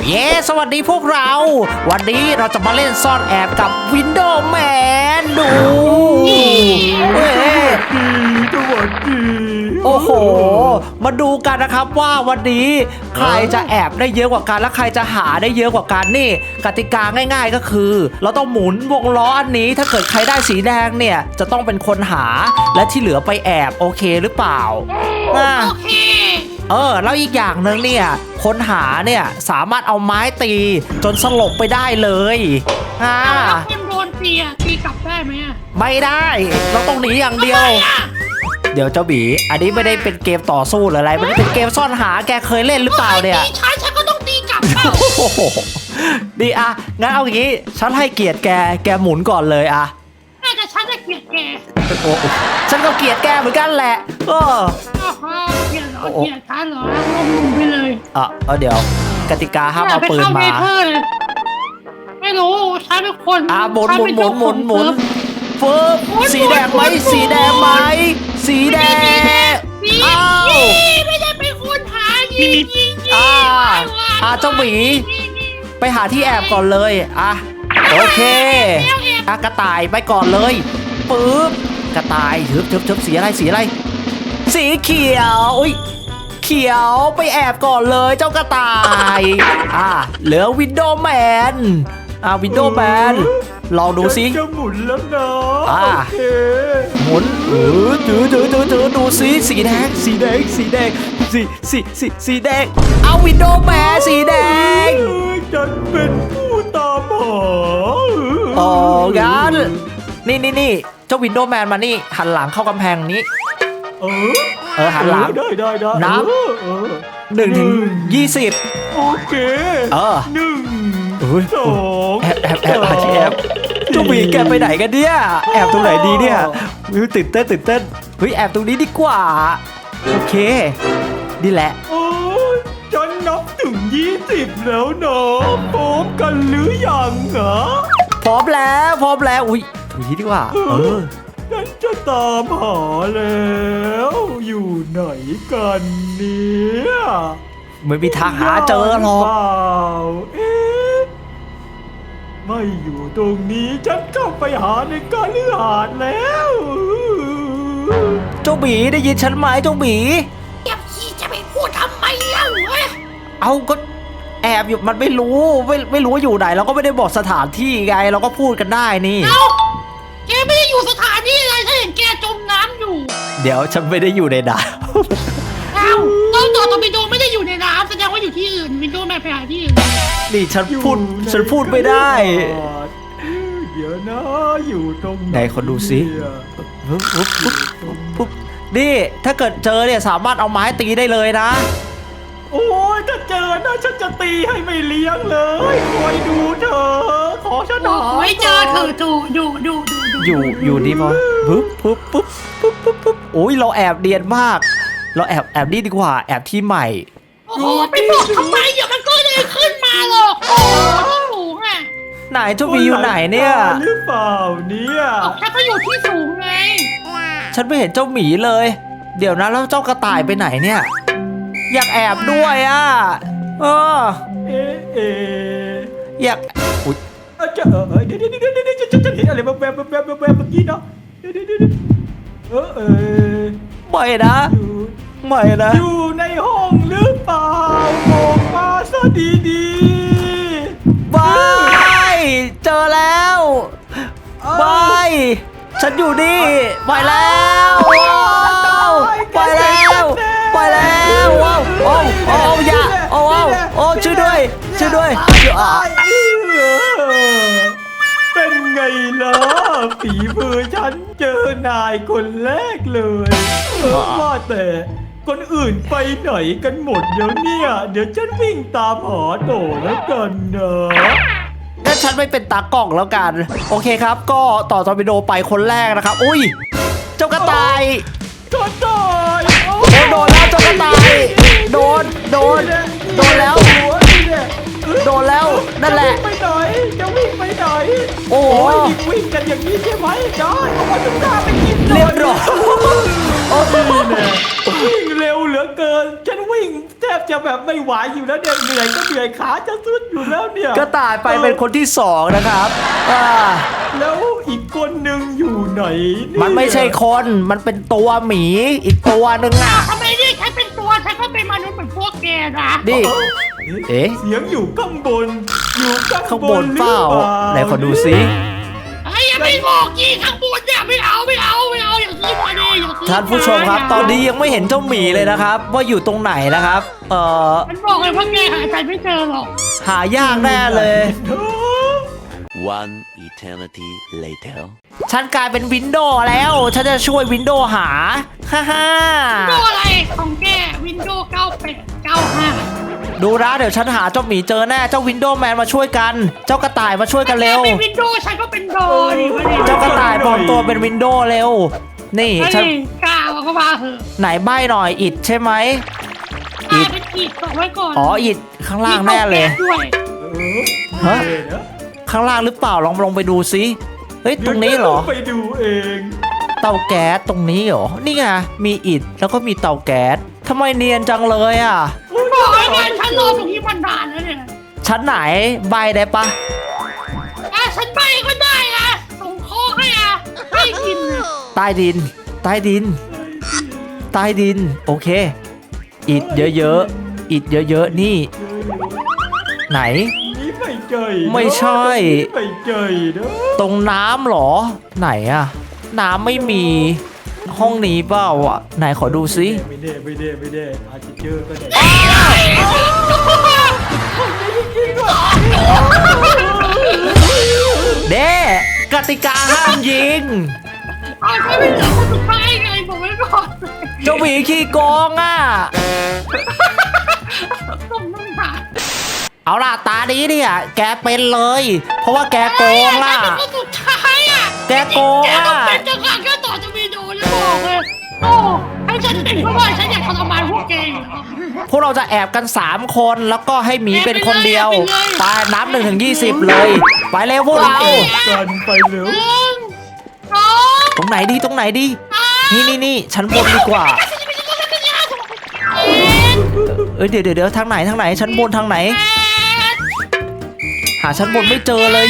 เย้ สวัสดีพวกเรา วันนี้เราจะมาเล่นซ่อนแอบกับ Window Man ดูเฮ้ยสวัสดีโอ้โห มาดูกันนะครับว่าวันนี้ใครจะแอบได้เยอะกว่ากันและใครจะหาได้เยอะกว่ากันนี่ กติกาง่าย ๆก็คือ เราต้องหมุนวงล้ออันนี้ ถ้าเกิดใครได้สีแดงเนี่ย จะต้องเป็นคนหาและที่เหลือไปแอบโอเคหรือเปล่าอะโอเค เออ แล้วอีกอย่างหนึ่งเนี่ยคนหาเนี่ยสามารถเอาไม้ตีจนสลบไปได้เลยอ่าแล้วคุณโดนตีอะตีกลับได้ไหมอะไม่ได้เราต้องหนีอย่างเดียว เดี๋ยวเจ้าบี อันนี้ไม่ได้เป็นเกมต่อสู้หรืออะไร มันเป็นเกมซ่อนหาแกเคยเล่นหรือเปล่าเนี่ย ตีฉันฉันก็ต้องตีกลับเปล่าโอ้โหดีอะงั้นเอาอย่างงี้ ฉันให้เกียรติแก แกหมุนก่อนเลยอะน่ฉันจะเกลียดแกโอ้โหฉันก็เกลียดแกเหมือนกันแหละเออ อ้าว เกลียดเหรอโอ้โหเกลียดฉันเหรอลงลุมไปเลยอะเอาเดี๋ยว กติกาห้ามเอาปืนย่ไปมาเข้เมเทอร์เลยไม่รู้ฉันเป็นคนอะหมุนฉัหมุนเป็หมุนหมุนหมุนเจ้าของฟึบหมุนสีแดงไหมหมุนหมุนสีแดงไหมสีแดงเซิร์ฟอ้าวนี่นี่ไม่ได้เป็นคนหายิงยิงยิงอ่าว้ยว้ยอ่าเจ้าหมีนี่นี่ไปหาที่แอบก่อนเลยอะโอเคอะกระต่ายไปก่อนเลยปึ๊บกระต่ายทึบทึบทึบสีอะไรสีอะไร สีเขียวอุ้ยเขียวไปแอบก่อนเลยเจ้ากระต่าย อะเหลือวินโดว์แมนอะวินโดว์แมนลองดูสิฉันจะหมุนแล้วนะอ่าโอเคหมุนเออถือถือถือถือดูสิสีแดงสีแดงสีแดงสีสีสีสีแดง เอาวินโดว์แมนสีแดงเอ้ยฉันเป็นผู้ตามหาอ๋องั้นนี่นี่นี่เจ้าวินโดว์แมนมานี่หันหลังเข้ากำแพงนี้ เออเออหันหลัง ได้ได้ได้นับ เออเออหนึ่งถึงยี่สิบโอเคเออหนึ่งเฮ้ยสองแอบแอบแอบหาที่แอบเจ้าหมีแกไปไหนกันเนี่ยแอบตรงไหนดีเนี่ยเฮ้ยตื่นเต้นตื่นเต้นเฮ้ยแอบตรงนี้ดีกว่าโอเคนี่แหละ โอ้ยฉันนับถึงยี่สิบแล้วนะพร้อมกันหรือยังเหรอ พร้อมแล้วพร้อมแล้วอุ้ยตรงนี้ดีกว่าเออ ฉันจะตามหาแล้ว อยู่ไหนกันเนี่ยไม่มีทางหาเจอหรอกเปล่าเอ๊ะไม่อยู่ตรงนี้ฉันเข้าไปหาในกาลือหาดแล้วเจ้าหมีได้ยินฉันไหมเจ้าหมี เก็บขี้จะไปพูดทำไมเล่าเว้ยเอาก็แอบอยู่มันไม่รู้ไม่ไม่รู้ว่าอยู่ไหนเราก็ไม่ได้บอกสถานที่ไงเราก็พูดกันได้นี่ เอ้าแกไม่ได้ อยู่สถานที่อะไรฉันเห็นแกจมน้ำอยู่เดี๋ยวฉันไม่ได้อยู่ในดาวเอ้าตอนต่อตอร์ปิโดไม่ได้อยู่ในน้ำแสดงว่าอยู่ที่อื่นวินโดว์แมนไปหาที่อื่นนี่ฉันอยู่พูดในฉันพูดไม่ได้กาลือหาดเดี๋ยวนะอยู่ตรงไหนไหนคนดูสิ เนี่ยปุ๊บปุ๊บปุ๊บปุ๊บนี่ถ้าเกิดเจอเนี่ยสามารถเอาไม้ตีได้เลยนะ โอ้ยถ้าเจอนะฉันจะตีให้ไม่เลี้ยงเลยคอยดูเธอะขอฉันหน่อยโอ้ยเจอเธอดูดูดูดูดู อยู่อยู่นี่พอปุ๊บปุ๊บปุ๊บปุ๊บปุ๊บปุ๊บโอ้ยเราแอบเดียนมาก เราแอบแอบนี่ดีกว่าแอบที่ใหม่ โอ้โหไปบอกทำไมเดี๋ยวมันก็เลยขึ้นมาหรอกโอ้โหที่สูงอะไหนเจ้าหมีอยู่ไหนเนี่ยหรือเปล่าเนี่ยบอกฉันก็อยู่ที่สูงไงฉันไม่เห็นเจ้าหมีเลย เดี๋ยวนะแล้วเจ้ากระต่ายไปไหนเนี่ย อยากแอบด้วยอะเออเอ๊ะเอ๊ะอยากอุ๊ยเอ้าจะเออเออเดี๋ยวเดี๋ยวเดี๋ยวเดี๋ยวเดี๋ยวฉันฉันเห็นอะไรแบบแบบแบบแบบแบบเมื่อกี้เนาะเดี๋ยวเดี๋ยวเดี๋ยวเดี๋ยวเออเออไม่นะอยู่ไม่นะอยู่ในห้องหรือเปล่าบอกมาซะดีดีบายเจอแล้วบายฉันอยู่นี่ไปแล้วว้าวไปแล้วไปแล้วว้าวโอ้โอ้อย่าโอ้โอ้โอ้ช่วยด้วยช่วยด้วย ฝีมือฉันเจอนายคนแรกเลยเออว่าแต่ คนอื่นไปไหนกันหมดเดี๋ยวเนี่ย เดี๋ยวฉันวิ่งตามหาโตแล้วกันนะงั้นฉันไม่เป็นตากล้องแล้วกัน โอเคครับ ก็ต่อตอร์ปิโดไปคนแรกนะครับ อุ้ย เจ้ากระต่ายก็ตายโอ้โอ้โดนแล้วเจ้ากระต่าย โดน โดน โดนแล้ว โดนแล้วนั่นแหละจวิ่งไปไหนจะวิ่งไปไหนโอ้โหยวิ่งกันอย่างนี้ใช่ไหมได้เอามาจุกาไปกินหน่เรีอยบร้อยโอ้ยนี่แน่วิ่งเร็วเหลือเกิน ฉันวิ่งแทบจะจะแบบไม่ไหวอยู่แล้วเนี่ยเหนื่อยก็เหนื่อยขาจะสุดอยู่แล้วเนี่ยกระต่ายไปเป็นคนที่สองนะครับอ่าแล้วอีกคนหนึ่งอยู่ไหนเยมันไม่ใช่คนมันเป็นตัวหมีอีกตัวหนึ่งอะ ทำไมเรียกฉันเป็นตัวฉันก็เป็นมนุษย์เหมือนพวกแกนะนี่ เอ๊ะ เสียงอยู่ข้างบน อยู่ข้างข้างบบนนหรือเปล่าเปล่าไหนขอดูซิ ไอ้ยังไม่บอกกี่ข้างบนเนี่ยไม่เอาไม่เอาไม่เอาอย่าขึ้นมาดิอย่าขึ้นท่านผู้ชมครับ ตอนนี้ยังไม่เห็นเจ้าหมีเลยนะครับ ว่าอยู่ตรงไหนนะครับ เอ่อ มันบอกเลยว่าแกหาใจไม่เจอหรอกหายากแน่เลย One eternity later. ฉันกลายเป็นวินโดว์แล้ว ฉันจะช่วยวินโดว์หา ฮ่าฮ่าวินโดว์อะไรของแกวินโดว์98 95 ดูนะเดี๋ยวฉันหาเจ้าหมีเจอแน่เจ้าวินโดว์แมนมาช่วยกัน เจ้ากระต่ายมาช่วยกันเร็วแกเป็นวินโดว์ฉันก็เป็นดอดิวะเนี่ยเจ้ากระต่ายปลอมตัวเป็นวินโดว์เร็ว นี่ไอ้ฉันกล้ามาก็มาเหอะไหนใบหน่อยอิดใช่ไหม กล้าเป็นกีดบอกไว้ก่อนอ๋ออิดข้างล่างแน่เลย มีตัวแกด้วยเออฮะเออนะข้างล่างหรือเปล่าลองลองไปดูซิเฮ้ยตรงนี้เหรอดี๋ยวไปดูเองเตาแก๊สตรงนี้เหรอ นี่ไงมีอิฐแล้วก็มีเตาแก๊สทำไมเนียนจังเลยอะบอก ไอ้งานฉันรอตรงนี้มันนานแล้วเนี่ยชั้นไหนใบได้ปะอะฉันไปก็ได้อะส่งโค้กให้อะให้กินเลยใต้ดิน ใต้ดิน ใต้ดิน โอเค อิฐเยอะๆอิฐเยอะๆนี่ ไหน นี่ไปเจยไม่ใช่ไปเจยเนอะตรงน้ำเหรอ ไหนอะน้ำไม่มีห้องนี้เปล่าอะไหนขอดูซิไม่แน่ไม่แน่ไม่แน่อาจจะเจอก็ได้ เด้กติกาห้ามยิงเอาฉันไม่เหลือคนสุดท้ายไงบอกไว้ก่อนเจ้าหมีขี้โกงอะ ต้องนั่งหาเอาล่ะตานี้เนี่ยแกเป็นเลย เพราะว่าแกโกงอะฉันเป็นคนสุดท้ายอะแกโกงแกอะ ต้องเป็นจังหวะแค่ต่อจะมีโดนแล้วบอกเลยโอ้ให้ฉันเป็นเพราะว่าฉันอยากทรมานพวกแกอยู่แล้ว พวกเราจะแอบกัน 3 คนแล้วก็ให้หมีเป็นคนเดียวแอบไปเลยไปนับ1นถึงยีเลย ไปเร็วพวกเรากันไปเร็วหนึ่งสองตรงไหนดีตรงไหนดีสามนี่นี่นี่ชั้นบนดีกว่าเจ็ดเอ้ยเดี๋ยวเดี๋ยวเดี๋ยวทางไหนทางไหน ชั้นบนทางไหนแปดหาชั้นบนไม่เจอเลย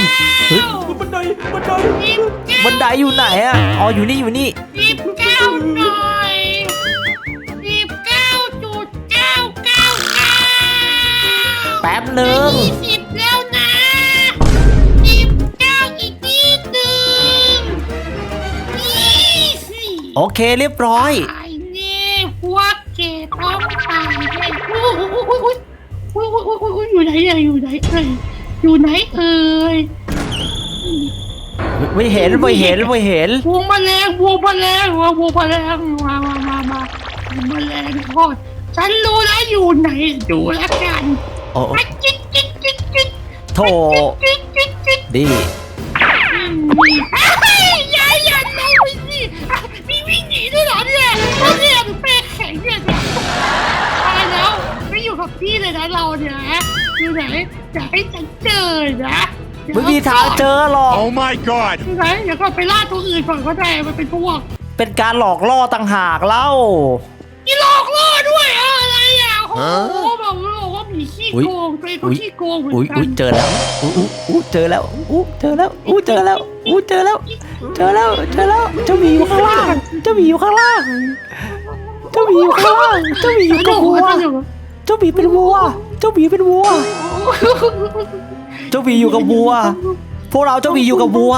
เฮ้ยบันไดบันไดสิบเก้าบันไดอยู่ไหนอะอ๋ออยู่นี่อยู่นี่สิบเก้าหน่อ แป๊บหนึ่งยี่สิบแล้วนะสิบเก้าอีกนิดหนึ่งยี่สิบโอเคเรียบร้อย ตายแน่พวกเกต้องตายแน่โอ้โหโอ้โหโอ้โหโอ้โหโอ้โหอยู่ไหนอะอยู่ไหนเอ่ยอยู่ไหนเอ่ยไม่เห็นไม่เห็นไม่เห็นพวงแมลงพวงแมลงว่าพวงแมลงมามามามาพวงแมลงทอดฉันรู้แล้วอยู่ไหนดูแล้วกัน โอ้โถดียยาย่าลงไปสิอะมีวิ่งหนีด้วยเหรอเนี่ยเพราะเนี่ยมันเป็นแข็งเนี่ยตายแล้วไม่อยู่กับพี่เลยนะเราเนี่ยอยู่ไหนอย่าให้ฉันเจอนะไม่มีทางเจอหรอก Oh my god! อยู่ไหนเดี๋ยวก่อนไปล่าตัวอื่นก่อนก็ได้มันเป็นพวกเป็นการหลอกล่อต่างหากเล่ามีหลอกล่อด้วยอะไรอะโอ้โหบ อกเลยว่ามีขี้โกงตัวเองก็ขี้โกงเหมืออุ้ยนกัอุ้ยนเจอแล้วอุ้ยอุ้ยเจอแล้วอุ้ยเจอแล้วอุ้ยเจอแล้วอุ้ยเจอแล้ว เจอแล้วเจอแล้วเจ้าหมีอยู่ข้างล่างเจ้าหมีอยู่ข้างล่างเจ้าหมีอยู่ข้างล่างเจ้าหมีอยู่กับวัวเจ้าหมีเป็นวัว เจ้าหมีเป็นวัว เจ้าหมีอยู่กับวัว พวกเราเจ้าหมีอยู่กับวัว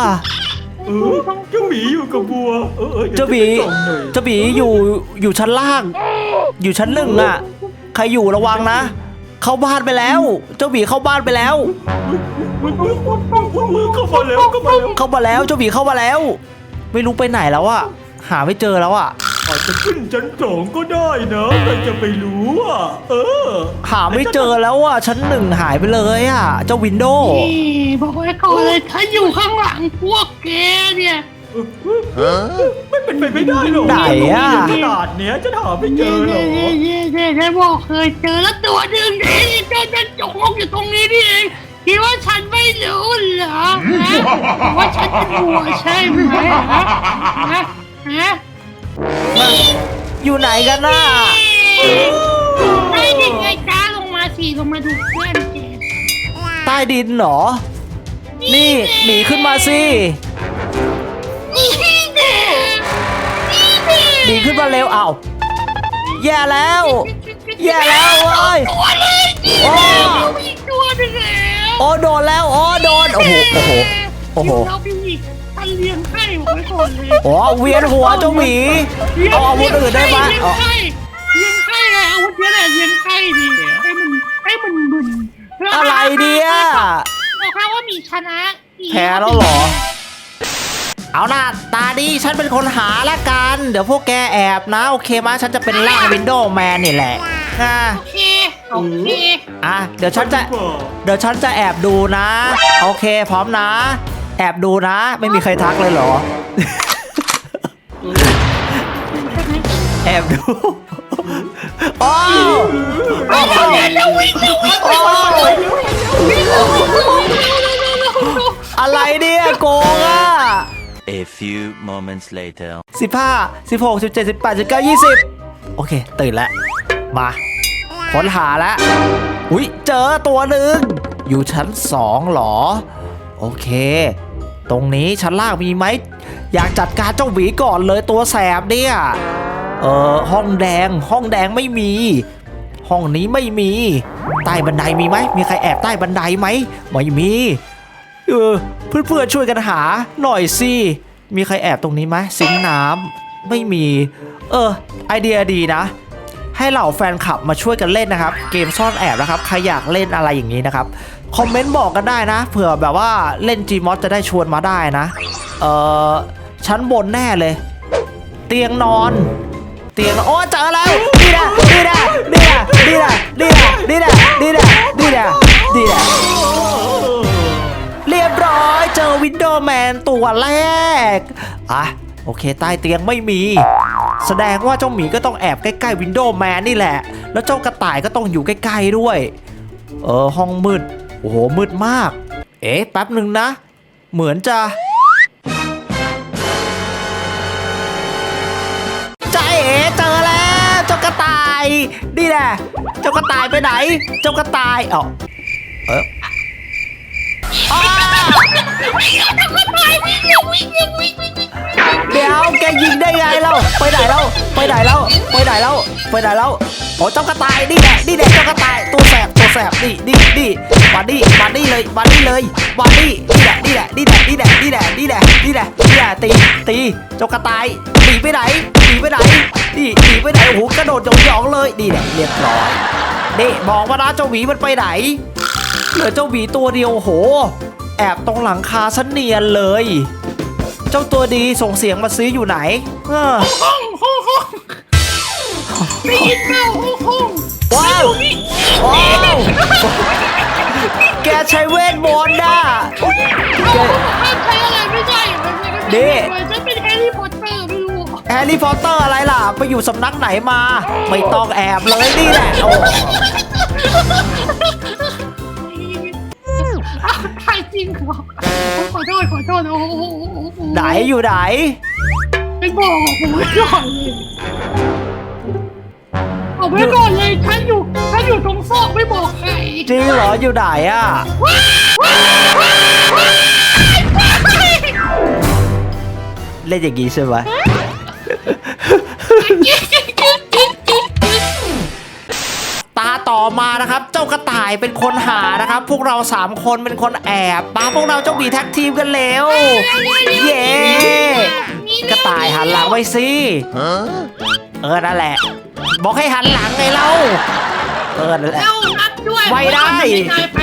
เออเจ้าหมีอยู่กับบัว เออเออดี๋ยวเจ้าหมีจะไปส่งหน่อยเจ้าหมีอยู่อยู่ชั้นล่าง อยู่ชั้นหนึ่งอะ ใครอยู่ระวังนะ เข้าบ้านไปแล้ว เจ้าหมีเข้าบ้านไปแล้วอุ๊ยอุ๊ยอุ๊ยอุ๊ยอุ๊ยอุ๊ยเข้ามาแล้วเข้ามาแล้วเข้ามาแล้วเจ้าหมีเข้ามาแล้ว ไม่รู้ไปไหนแล้วอะหาไม่เจอแล้วอะอาจจะขึ้นชั้นสองก็ได้นะใครจะไปรู้อะ เออ หาไม่เจอแล้วอะชั้นหนึ่งหายไปเลยอะเจ้าวินโดว์ นี่บอกไว้ก่อนเลยถ้าอยู่ข้างหลังพวกแกเนี่ย ไม่เป็นไปไม่ได้หรอกไหนอะ ขนาดเนี้ยจะหาไม่เจอหรอเย่เย่เย่ได้บอกเคยเจอแล้วตัวหนึ่งเองเจอฉันจกลงอยู่ตรงนี้นี่เองคิดว่าฉันไม่รู้เหรอฮะว่าฉันเป็นหัวใช่ไหมฮะฮะฮะอยู่ไหนกันน่ะไม่ได้ไงจ๊ะสิลงมาดูเพื่อนแกใต้ดินเหรอ นี่หนีขึ้นมาสิ แน่หนีขึ้นมาเร็วเอาแย่แล้ว แย่แล้วเว้ย ตัวเลยนี่โอ้แน่เราอีกตัวหนึงแล้วโอ้โดนแล้วโอ้โดนโอ้โหโอ้โห โอ้โห เราไปอีกท่านเลี้ยงไข่ไว้ก่อนเลยโอ้เวียนหัวเจ้าหมีเอาอาวุธอื่นได้ไหมเลี้ยงเอาไข่เลี้ยงไข่ไงอาวุธเนี้ยแหละเลี้ยงไข่ดิให้มันให้มันมึนอะไรเนี่ย บอกแค่ว่ามีชนะมี แพ้แล้วเหรอ เอาล่ะตาดีฉันเป็นคนหาละกัน เดี๋ยวพวกแกแอบนะ โอเคไหมฉันจะเป็นร่างวินโดว์แมนนี่แหละอะโอเคโอเคอะเดี๋ยวฉันจะเดี๋ยวฉันจะแอบดูนะ โอเค พร้อมนะ แอบดูนะ ไม่มีใครทักเลยเหรอ แอบดูโอ้โอ้แล้ววิ่งแล้ววิ่งโอ้อะไรเนี่ยโกงอะ A few moments later. สิบห้าสิบหกสิบเจ็ดสิบแปดสิบเก้ายี่สิบโอเค ตื่นแล้ว มาค้นหาแล้วอุ้ยเจอตัวหนึ่ง อยู่ชั้นสองเหรอ โอเค ตรงนี้ชั้นล่างมีไหม อยากจัดการเจ้าหวีก่อนเลยตัวแสบเนี่ย เออห้องแดงห้องแดงไม่มี ห้องนี้ไม่มี ใต้บันไดมีไหม มีใครแอบใต้บันไดไหมไม่มี เออเพื่อนๆช่วยกันหาหน่อยสิ มีใครแอบตรงนี้ไหมสิงน้ำไม่มี เออ ไอเดียดีนะ ให้เหล่าแฟนคลับมาช่วยกันเล่นนะครับ เกมซ่อนแอบนะครับ ใครอยากเล่นอะไรอย่างนี้นะครับ คอมเมนต์บอกกันได้นะ เผื่อแบบว่าเล่น Gmod จะได้ชวนมาได้นะ เออชั้นบนแน่เลย เตียงนอน เตียงนอนโอ้เจอแล้วนี่แหละนี่แหละนี่แหละนี่แหละนี่แหละนี่แหละนี่แหละนี่แหละนี่แหละ วินโดว์แมนตัวแรก อะ โอเค ใต้เตียงไม่มี แสดงว่าเจ้าหมีก็ต้องแอบใกล้ๆวินโดว์แมนนี่แหละ แล้วเจ้ากระต่ายก็ต้องอยู่ใกล้ๆด้วย เออ ห้องมืด โอ้โห มืดมาก เอ๊ะ แป๊บหนึ่งนะ เหมือนจะใจเอ๋เจอแล้วเจ้ากระต่าย นี่แหละ เจ้ากระต่ายไปไหน เจ้ากระต่ายเอ้าเออ ไปไหนแล้วโอ้เจ้ากระต่ายนี่แหละนี่แหละเจ้ากระต่ายตัวแสบตัวแสบนี่นี่นี่มาดี้มาดดี้เลยมาดดี้เลยมาดดี้นี่แหละนี่แหละนี่แหละนี่แหละนี่แหละนี่แหละนี่แหละตีตีเจ้ากระต่ายหนีไปไหนหนีไปไหนนี่หนีไปไหนโอ้โหกระโดดหยองๆเลยนี่แหละเรียบร้อยนี่มองว่านะเจ้าหมีมันไปไหนเหลือเจ้าหมีตัวเดียวโห แอบตรงหลังคาชั้นเนียนเลย เจ้าตัวดีส่งเสียงมาซื้ออยู่ไหนเออ ได้ยินเปล่าห้องห้องว้าวว้าวแกใช้เวทมนต์น่ะห้องห้ามใช้อะไรไม่ได้เหรอนี่ฉันเป็นแฮร์รี่พอตเตอร์ไม่รู้แฮร์รี่พอตเตอร์อะไรล่ะ ไปอยู่สำนักไหนมา ไม่ต้องแอบเลยนี่แหละโอ้ถ่ายจริงเหรอขอโทษขอโทษโอ้โหไหนอยู่ไหนไม่บอกผมไม่ก่อนเลยเอา ไว้ก่อนเลยฉันอยู่ฉันอยู่ตรงซอกไม่บอกใครจริงเหรออยู่ไหนอะเล่นอย่างงี้ใช่ไหมตาต่อมานะครับ เจ้ากระต่ายเป็นคนหานะครับ พวกเราสามคนเป็นคนแอบมาพวกเราเจ้าบีแท็กทีมกันเร็วเย้กระต่ายหันหลังไว้สิ Huh? เออนั่นแหละ บอกให้หันหลังไงเล่าเออนั่นแหละเจ้านับด้วยไม่ได้ไป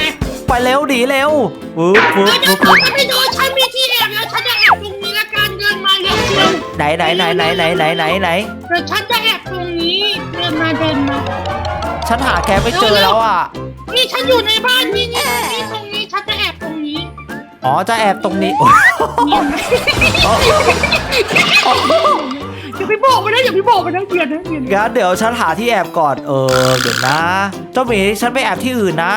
ไปเร็วดีเร็ววึบวึบเราจะวึบต้วึองบไปโดนฉันมีที่แอบแล้วฉันจะแอบตรงนี้ละกันเดินมาเร็วเร็วไหนไหนไหนไหนไหนไหนไหนไหนแต่ฉันจะแอบตรงนี้เดินมาเดินมาฉันหาแกไม่เจอแล้วอะนี่ฉันอยู่ในบ้านนี่นี่นี่ตรงนี้ฉันจะแอบตรงนี้อ๋อจะแอบตรงนี้อย่าไปบอกมันนะอย่าไปบอกมันนะเกลียดนะเกลียดนะงั้นเดี๋ยวฉันหาที่แอบก่อนเออเดี๋ยวนะ เจ้าหมีฉันไปแอบที่อื่นนะ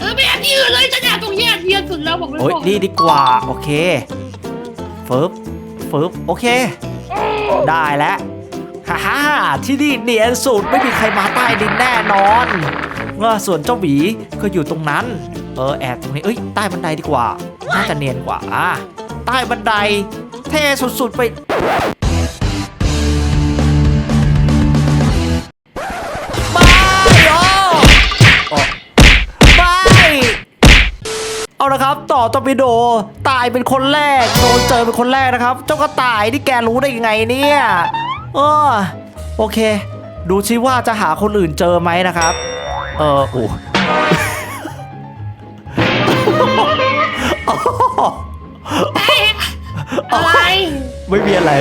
เออไปแอบที่อื่นเลยฉันแอบตรงนี้แอบเนียนสุดแล้วบอกไว้โอ้ยก่อนนี่ดีกว่าโอเคฟึบฟึบโอเค ได้แล้วฮ่าฮ่าที่นี่เนียนสุดไม่มีใครมาใต้ดินแน่นอนว่าส่วนเจ้าหวีก็อยู่ตรงนั้น เออแอบตรงนี้เอ้ยใต้บันไดดีกว่าน่าจะเนียนกว่าอะใต้บันไดเท่สุดๆไปไป เอาละครับ ต่อตอร์ปิโดตายเป็นคนแรกโดนเจอเป็นคนแรกนะครับ เจ้ากระต่ายที่แกรู้ได้ยังไงเนี่ยเออโอเค ดูซิว่าจะหาคนอื่นเจอไหมนะครับ เออโอ้อะไร ไม่มีอะไร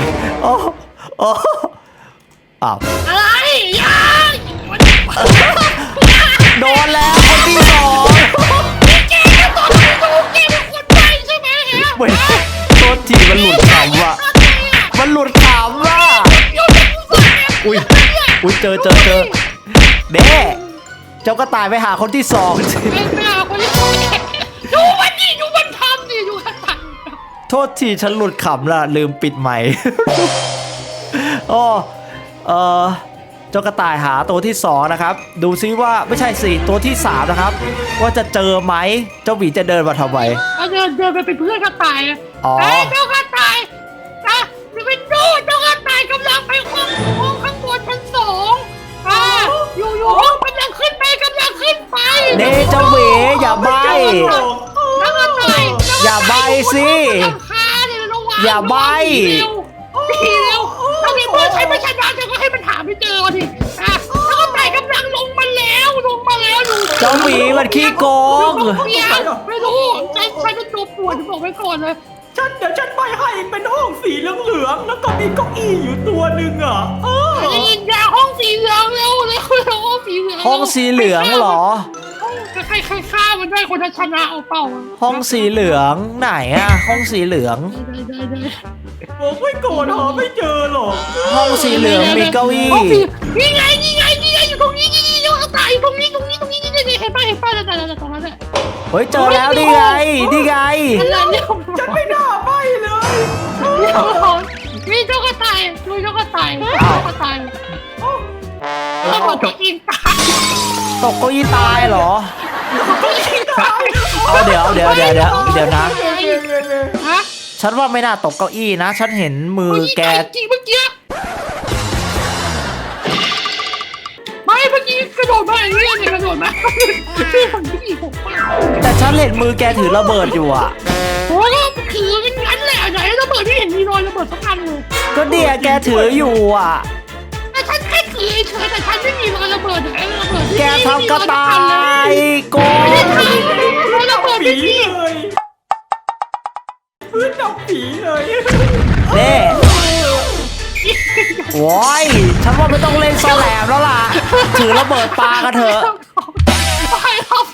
โอ้โอ้อ้าวอะไรยาโดนแล้วคนที่สองแกก็ตอนที่ดู แกเป็นคนไปใช่ไหมฮะเว้ยโทษทีมันหลุดขำว่ะมันหลุดขำว่ะอุ้ยอุ้ยเจอเจอเจอเด้เจ้ากระต่ายไปหาคนที่สองสิไม่ไม่เอาคนที่สองดูมันดิดูมันทำดิดูมันทำโทษทีฉันหลุดขำละลืมปิดใหม่โอ้เออ เจ้ากระต่ายหาตัวที่สองนะครับดูซิว่าไม่ใช่สิตัวที่สามนะครับว่าจะเจอไหมเจ้าหมีจะเดินมาทำไมเอาเดินเดินไปเป็นเพื่อนกระต่ายอะอ๋อเอ้ยเจ้ากระต่ายนะจะเป็นดูเจ้ากระต่ายกำลังไปห้องห้องข้างบนชั้นสองอ่าอยู่อยู่ห้องกำลังขึ้นไปกำลังขึ้นไปเด้เจ้าหมีอย่าใบเจ้ากระต่ายอย่าใบ้สิรำคาญเนี่ยระวังอย่าใบ้ทีเร็วถ้ามีเพื่อน ใช้ไม่ชนะเจะก็ให้มันถามไม่เจอทีอะเจ้ากระต่กำลังลงมาแล้วลงมาแล้วดูเจ้าหมีมันขี้โกงไม่รู้ไม่รู้ฉันฉันเป็นตัวปวดบอกไว้ก่อนเลย ฉันเดี๋ยวฉันไปให้เป็นห้องสีเหลืองๆแล้วก็มีเก้าอี้อยู่ตัวหนึ่งอะเออได้ยินยาห้องสีเหลืองเร็วเร็วเร็วห้องสีเหลืองห้องสีเหลืองเหรอใครใครฆ่ามันได้คนชนะเอาเปล่า ห้องสีเหลืองไหนอะห้องสีเหลืองได้ได้ได้ผมไม่โกรธหาไม่เจอ หรอกห้องสีเหลืองมีเก้าอี้ห้องสีนี่ไงนี่ไงนี่ไงอยู่ตรงนี้นี่นี่นี่กระต่ายอยู่ตรงนี้ตรงนี้ตรงนี้นี่นี่เห็นป่ะเห็นป่ะนั่นนั่นนั่นตรงนั้นแหละเฮ้ยเจอแล้วนี่ไงนี่ไงนั่นแหละเนี่ยฉันไม่น่าไปเลยมีเจ้ากระต่ายดูเจ้ากระต่ายเจ้ากระต่ายแล้วบอกจะกินตายตกเก้าอี้ตายเหรอเอาเดี๋ยวเดี๋ยวเดี๋ยวเดี๋ยวเดี๋ยวนะฮะ ฉันว่าไม่น่าตกเก้าอี้นะ ฉันเห็นมือแก จริงเมื่อกี้ไม่เมื่อกี้กระโดดมาอย่างนี้เนี่ยกระโดดมาพี่คนที่ผมเปล่าแต่ฉันเห็นมือแกถือระเบิดอยู่อะโอ้ก็ถือเป็นงั้นแหละไหนระเบิดที่เห็นมีรอยระเบิดสักอันเลยก็เดียแกถืออยู่อะแต่ฉันแค่ถือเฉยแต่ฉันไม่มีรอยระเบิดไอ้ระเบิดที่แกทำกระต่ายโกไม่ได้งทำรอยระเบิดผีที่ เลยพื้นจับ ผีเลยเน่โว้ยฉันว่าไม่ต้องเล่นซอแหลมแล้วล่ะ ถือระเบิดปากันเถอะ ไปรอบ